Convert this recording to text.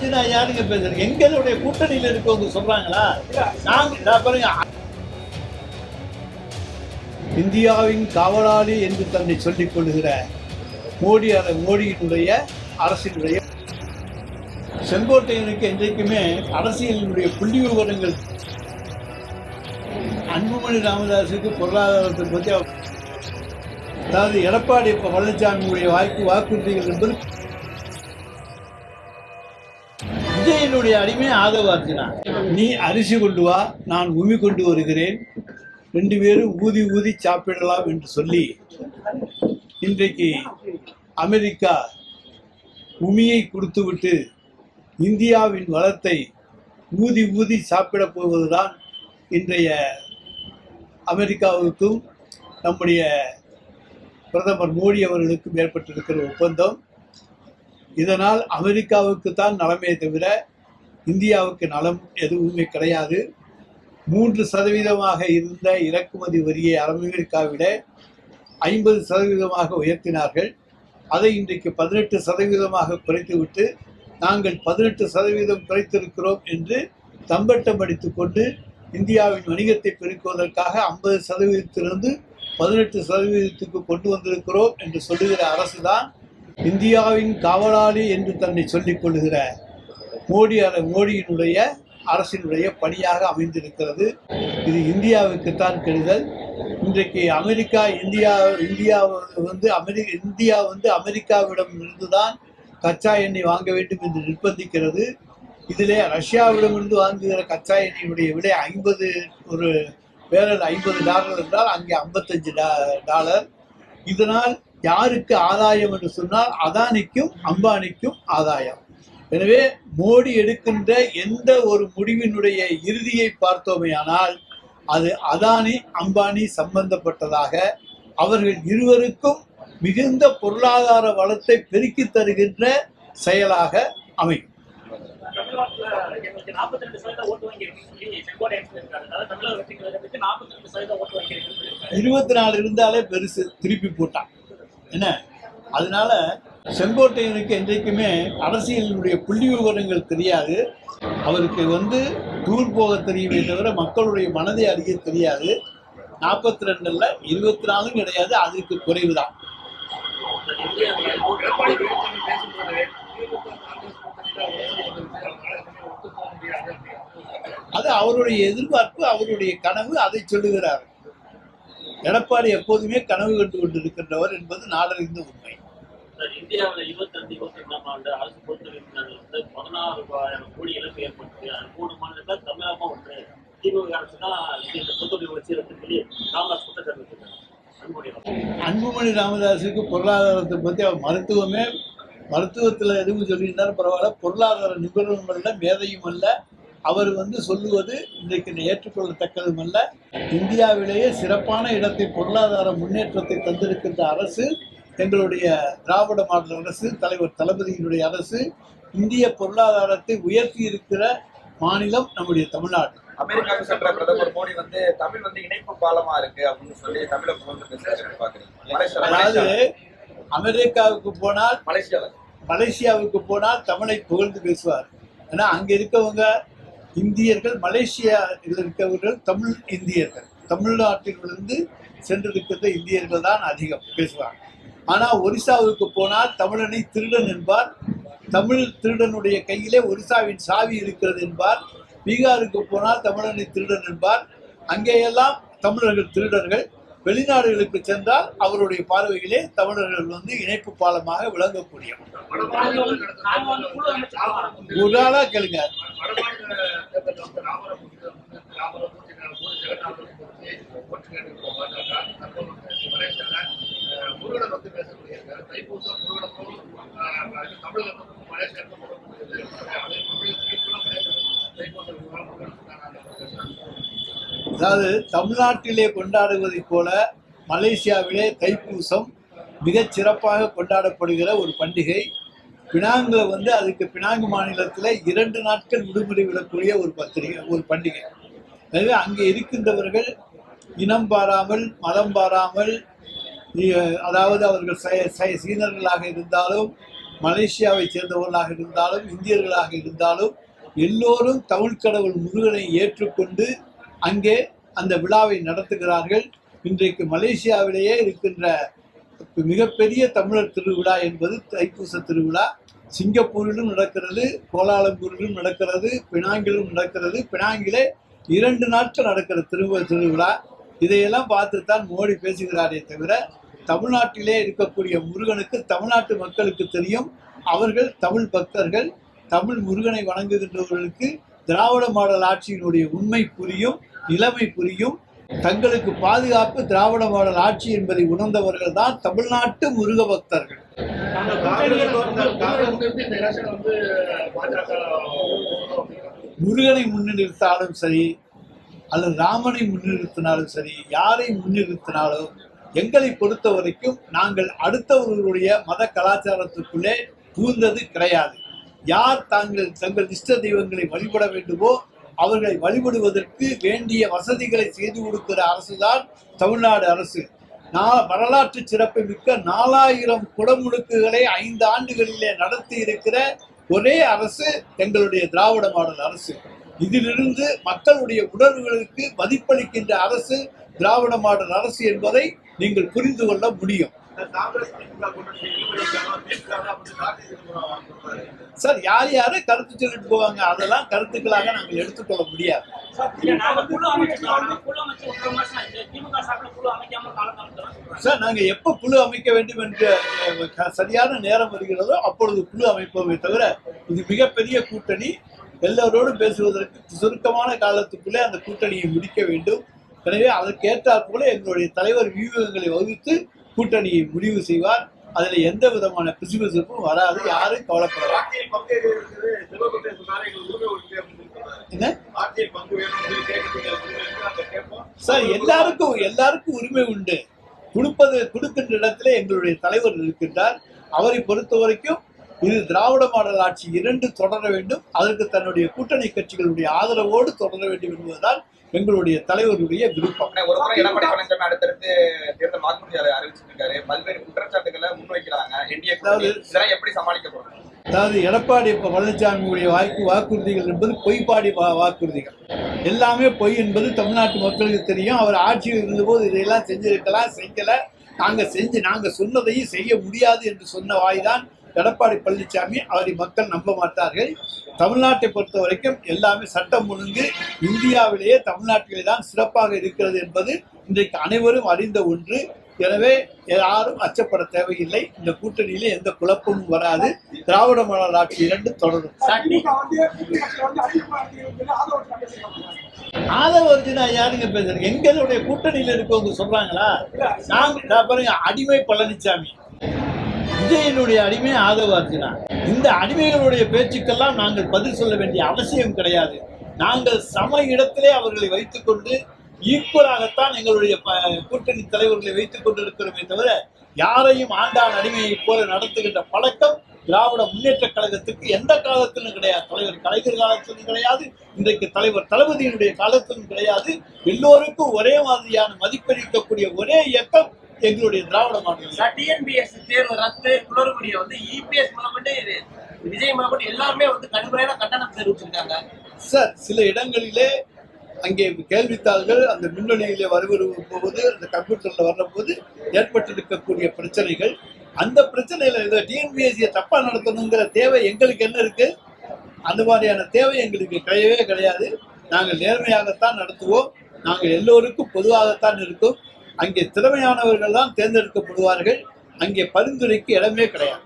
பத்தி நான் யாருங்க பேசுறேன் எங்களுடைய கூட்டணியில் இருக்கவங்க சொல்றாங்களா? நாங்க பாருங்க. இந்தியாவின் காவலாளி என்று தன்னை சொல்லிக் கொள்கிற மோடி அர மோடியினுடைய அரசினுடைய செங்கோட்டையனுக்கு என்றைக்குமே அரசியலினுடைய புள்ளி விவரங்கள் அன்புமணி ராமதாஸுக்கு பொருளாதாரத்தை பற்றி அதாவது எடப்பாடி பழனிசாமியுடைய வாய்ப்பு வாக்குறுதிகள் என்பது விஜயனுடைய அடிமை ஆதவார்த்தினான் நீ அரிசி கொண்டு வா நான் உமி கொண்டு வருகிறேன். ரெண்டு பேரும் ஊதி ஊதி சாப்பிடலாம் என்று சொல்லி இன்றைக்கு அமெரிக்கா உமியை கொடுத்துவிட்டு இந்தியாவின் வளத்தை ஊதி ஊதி சாப்பிடப் போவதுதான் இன்றைய அமெரிக்காவுக்கும் நம்முடைய பிரதமர் மோடி அவர்களுக்கும் ஏற்பட்டிருக்கிற ஒப்பந்தம். இதனால் அமெரிக்காவுக்கு தான் நலமே தவிர இந்தியாவுக்கு நலம் எதுவுமே கிடையாது. மூன்று சதவீதமாக இருந்த இறக்குமதி வரியை அமெரிக்காவிட ஐம்பது சதவீதமாக உயர்த்தினார்கள். அதை இன்றைக்கு பதினெட்டு சதவீதமாக குறைத்துவிட்டு நாங்கள் பதினெட்டு சதவீதம் குறைத்திருக்கிறோம் என்று தம்பட்டம் அடித்துக்கொண்டு இந்தியாவின் வணிகத்தை பெருக்குவதற்காக ஐம்பது சதவீதத்திலிருந்து பதினெட்டு சதவீதத்துக்கு கொண்டு வந்திருக்கிறோம் என்று சொல்லுகிற அரசு தான் இந்தியாவின் காவலாளி என்று தன்னை சொல்லிக் கொள்கிற மோடி மோடியினுடைய அரசினுடைய பணியாக அமைந்திருக்கிறது. இது இந்தியாவுக்குத்தான் கெடுதல். இன்றைக்கு அமெரிக்கா இந்தியா இந்தியா வந்து அமெரி இந்தியா வந்து அமெரிக்காவிடம் இருந்துதான் கச்சா எண்ணெய் வாங்க வேண்டும் என்று நிர்பந்திக்கிறது. இதிலே ரஷ்யாவிடமிருந்து வாங்குகிற கச்சா எண்ணெயினுடைய விலை ஐம்பது ஒரு பேரல் ஐம்பது டாலர் என்றால் அங்கே ஐம்பத்தஞ்சு டாலர். இதனால் யாருக்கு ஆதாயம் என்று சொன்னால் அதானிக்கும் அம்பானிக்கும் ஆதாயம். எனவே மோடி எடுக்கின்ற எந்த ஒரு முடிவினுடைய இறுதியை பார்த்தோமேயானால் அது அதானி அம்பானி சம்பந்தப்பட்டதாக அவர்கள் இருவருக்கும் மிகுந்த பொருளாதார வளத்தை பெருக்கி தருகின்ற செயலாக அமையும். இருபத்தி நாலு இருந்தாலே பெருசு திருப்பி போட்டான். என்ன? அதனால செங்கோட்டையனுக்கு என்றைக்குமே அரசியலினுடைய புள்ளி விவரங்கள் தெரியாது. அவருக்கு வந்து டூர் போக தெரியுமே தவிர மக்களுடைய மனதை அறிய தெரியாது. நாற்பத்தி ரெண்டுல இருபத்தி நாலும் கிடையாது அதுக்கு குறைவு தான் அது அவருடைய எதிர்பார்ப்பு அவருடைய கனவு அதை சொல்லுகிறார். எடப்பாடி எப்போதுமே கனவு கண்டு கொண்டிருக்கின்றவர் என்பது நாடறிந்த உண்மை. இந்தியாவில் இருபத்தி ரெண்டு இருபத்தி ரெண்டாம் ஆண்டு அரசு பொறுத்தவரைக்கும் வந்து பதினாறு கோடி இழப்பு ஏற்பட்டு அது மூணு மாநிலத்தில் தமிழகமும் ஒன்று திமுக அரசு தான் இந்த பொதுத்துறை வச்சிருக்கு சொல்லி ராமதாஸ் குற்றச்சாட்டு அன்புமணி ராமதாஸுக்கு பொருளாதாரத்தை பற்றி அவர் மருத்துவமே மருத்துவத்தில் எதுவும் சொல்லியிருந்தாலும் பரவாயில்ல. பொருளாதார நிபுணரும் அல்ல மேதையும் அல்ல. அவர் வந்து சொல்லுவது இன்றைக்கு ஏற்றுக்கொள்ளத்தக்கதும் அல்ல. இந்தியாவிலேயே சிறப்பான இடத்தை பொருளாதார முன்னேற்றத்தை தந்திருக்கின்ற அரசு எங்களுடைய திராவிட மாடல் அரசு தலைவர் தளபதியினுடைய அரசு இந்திய பொருளாதாரத்தை உயர்த்தி இருக்கிற மாநிலம் நம்முடைய தமிழ்நாடு. அமெரிக்காவுக்கு சென்ற பிரதமர் மோடி வந்து தமிழ் வந்து இணைப்பு பாலமா இருக்கு? அப்படின்னு சொல்லி தமிழை மலேசியா அதாவது அமெரிக்காவுக்கு போனால் மலேசியால. மலேசியாவுக்கு போனால் தமிழை புகழ்ந்து பேசுவார். ஏன்னா அங்க இருக்கவங்க இந்தியர்கள் மலேசியாவில் இருக்கவர்கள் தமிழ் இந்தியர்கள். தமிழ்நாட்டிலிருந்து சென்றிருக்கின்ற இந்தியர்கள் தான் அதிகம் பேசுவாங்க. ஆனால் ஒரிசாவுக்கு போனால் தமிழனை திருடன் என்பார். தமிழ் திருடனுடைய கையிலே ஒரிசாவின் சாவி இருக்கிறது என்பார். பீகாருக்கு போனால் தமிழனை திருடன் என்பார். அங்கேயெல்லாம் தமிழர்கள் திருடர்கள். வெளிநாடுகளுக்கு சென்றால் அவருடைய பார்வையிலே தமிழர்கள் வந்து இணைப்பு பாலமாக விளங்கக்கூடிய. ஒரு ஆளா கேளுங்க. அதாவது தமிழ்நாட்டிலே கொண்டாடுவதைப் போல மலேசியாவிலே தைப்பூசம் மிகச் சிறப்பாக கொண்டாடப்படுகிற ஒரு பண்டிகை. பினாங்கில் வந்து அதுக்கு பினாங்கு மாநிலத்தில் இரண்டு நாட்கள் விடுமுறை விடக்கூடிய ஒரு பத்திரிகை ஒரு பண்டிகை. எனவே அங்கே இருக்கின்றவர்கள் இனம் பாராமல் மதம் பாராமல் அதாவது அவர்கள் ச- சீனர்களாக இருந்தாலும் மலேசியாவை சேர்ந்தவர்களாக இருந்தாலும் இந்தியர்களாக இருந்தாலும் எல்லோரும் தமிழ் கடவுள் முருகனை ஏற்றுக்கொண்டு அங்கே அந்த விழாவை நடத்துகிறார்கள். இன்றைக்கு மலேசியாவிலேயே இருக்கின்ற மிகப்பெரிய தமிழர் திருவிழா என்பது தைப்பூச திருவிழா. சிங்கப்பூரிலும் நடக்கிறது கோலாலம்பூரிலும் நடக்கிறது பினாங்கிலும் நடக்கிறது. பினாங்கிலே இரண்டு நாட்கள் நடக்கிற திருவ திருவிழா. இதையெல்லாம் பார்த்துத்தான் மோடி பேசுகிறாரே தவிர தமிழ்நாட்டிலே இருக்கக்கூடிய முருகனுக்கு தமிழ்நாட்டு மக்களுக்கு தெரியும். அவர்கள் தமிழ் பக்தர்கள். தமிழ் முருகனை வணங்குகின்றவர்களுக்கு திராவிட மாடல் ஆட்சியினுடைய உண்மை புரியும். நிலைமை புரியும். தங்களுக்கு பாதுகாப்பு திராவிட மாடல் ஆட்சி என்பதை உணர்ந்தவர்கள் தான் தமிழ்நாட்டு முருக பக்தர்கள். முருகனை முன்னிறுத்தாலும் சரி அல்லது ராமனை முன்னிறுத்தினாலும் சரி யாரை முன்னிறுத்தினாலும் எங்களை பொறுத்த வரைக்கும் நாங்கள் அடுத்தவர்களுடைய மத கலாச்சாரத்துக்குள்ளே புகுந்தது கிடையாது. யார் தாங்கள் தங்கள் இஷ்ட தெய்வங்களை வழிபட வேண்டுமோ அவர்களை வழிபடுவதற்கு வேண்டிய வசதிகளை செய்து கொடுக்கிற அரசுதான் தமிழ்நாடு அரசு. நான் வரலாற்று சிறப்பு மிக்க நாலாயிரம் குடமுழுக்குகளை ஐந்து ஆண்டுகளிலே நடத்தி இருக்கிற ஒரே அரசு எங்களுடைய திராவிட மாடல் அரசு. இதிலிருந்து மக்களுடைய உணர்வுகளுக்கு மதிப்பளிக்கின்ற அரசு திராவிட மாடல் அரசு என்பதை நீங்கள் புரிந்து கொள்ள முடியும். சார் யார் யாரு கருத்து சொல்லிட்டு போவாங்க? அதெல்லாம் கருத்துக்களாக நாங்கள் எடுத்துக்கொள்ள முடியாது. சார் நாங்க எப்ப குழு அமைக்க வேண்டும் என்ற சரியான நேரம் வருகிறதோ அப்பொழுது குழு அமைப்போமே தவிர இது மிகப்பெரிய கூட்டணி. எல்லோரோடும் பேசுவதற்கு சுருக்கமான காலத்துக்குள்ளே அந்த கூட்டணியை முடிக்க வேண்டும். எனவே அதற்கேற்றாற் போல எங்களுடைய தலைவர் வியூகங்களை வகுத்து கூட்டணியை முடிவு செய்வார். அதுல எந்த விதமான பிசுபிசுப்பும் வராது யாரும் கவலைப்படலாம். சார் எல்லாருக்கும் எல்லாருக்கும் உரிமை உண்டு. கொடுப்பது கொடுக்கின்ற இடத்துல எங்களுடைய தலைவர் இருக்கின்றார். அவரை பொறுத்த வரைக்கும் இது திராவிட மாடல் ஆட்சி இரண்டு தொடர வேண்டும். அதற்கு தன்னுடைய கூட்டணி கட்சிகளுடைய ஆதரவோடு தொடர வேண்டும் என்பதுதான் எங்களுடைய தலைவருடைய விருப்பம். ஒரு முறை எடப்பாடி பழனிசாமி அடுத்தடுத்து தேர்தல் வாக்குறுதி அதை அறிவிச்சிருக்காரு? பல்வேறு குற்றச்சாட்டுகளை முன்வைக்கிறாங்க. என்டிஏ இதெல்லாம் எப்படி சமாளிக்கப்படும் அதாவது எடப்பாடி பழனிசாமியுடைய வாக்கு வாக்குறுதிகள் என்பது பொய்ப்பாடி வாக்குறுதிகள். எல்லாமே பொய் என்பது தமிழ்நாட்டு மக்களுக்கு தெரியும். அவர் ஆட்சியில் இருந்தபோது இதையெல்லாம் செஞ்சிருக்கலாம் செய்யல. நாங்க செஞ்சு நாங்க சொன்னதையும் செய்ய முடியாது என்று சொன்ன வாய்தான் எடப்பாடி பழனிசாமி அவரை மக்கள் நம்ப மாட்டார்கள். தமிழ்நாட்டை பொறுத்த வரைக்கும் எல்லாமே சட்டம் ஒழுங்கு இந்தியாவிலேயே தமிழ்நாட்டிலே தான் சிறப்பாக இருக்கிறது என்பது இன்றைக்கு அனைவரும் அறிந்த ஒன்று. எனவே யாரும் அச்சப்பட தேவையில்லை. இந்த கூட்டணியில எந்த குழப்பமும் வராது. திராவிட மாடல் ஆட்சி இரண்டு தொடரும். திமுக ஆதரவு அர்ஜுனா யாருங்க பேசுறீங்க எங்களுடைய கூட்டணியில இருக்கவங்க சொல்றாங்களா? நாங்க பாருங்க அடிமை பழனிசாமி விஜயனுடைய அடிமை ஆதவ இந்த அடிமைகளுடைய பேச்சுக்கெல்லாம் நாங்கள் பதில் சொல்ல வேண்டிய அவசியம் கிடையாது. நாங்கள் சம இடத்திலே அவர்களை வைத்துக்கொண்டு ஈக்குவலாகத்தான் எங்களுடைய கூட்டணி தலைவர்களை வைத்துக் கொண்டிருக்கிறோமே தவிர யாரையும் ஆண்டான் அடிமையை போல நடத்துகின்ற பழக்கம் திராவிட முன்னேற்ற கழகத்துக்கு எந்த காலத்திலும் கிடையாது. தலைவர் கலைஞர் காலத்திலும் கிடையாது இன்றைக்கு தலைவர் தளபதியினுடைய காலத்திலும் கிடையாது. எல்லோருக்கும் ஒரே மாதிரியான மதிப்பளிக்கக்கூடிய ஒரே இயக்கம் எங்களுடைய திராவிட. சார் டிஎன்பிஎஸ் தேர்வு ரத்து குளறுபடியை வந்து இபிஎஸ் முதற்கொண்டு இது விஜய் முதற்கொண்டு எல்லாருமே வந்து கடுமையான கண்டனம் தெரிவிச்சிருக்காங்க. சார் சில இடங்களிலே அங்கே கேள்வித்தாள்கள் அந்த மின்னணியிலே வருவது அந்த கம்ப்யூட்டர்ல வர்றபோது ஏற்பட்டிருக்கக்கூடிய பிரச்சனைகள். அந்த பிரச்சனையில இதை டிஎன்பிஎஸ்சியை தப்பா நடத்தணுங்கிற தேவை எங்களுக்கு என்ன இருக்கு? அந்த மாதிரியான தேவை எங்களுக்கு கிடையவே கிடையாது. நாங்கள் நேர்மையாகத்தான் நடத்துவோம். நாங்கள் எல்லோருக்கும் பொதுவாகத்தான் இருக்கும். அங்கே திறமையானவர்கள் தான் தேர்ந்தெடுக்கப்படுவார்கள். அங்கே பரிந்துரைக்கு இடமே கிடையாது.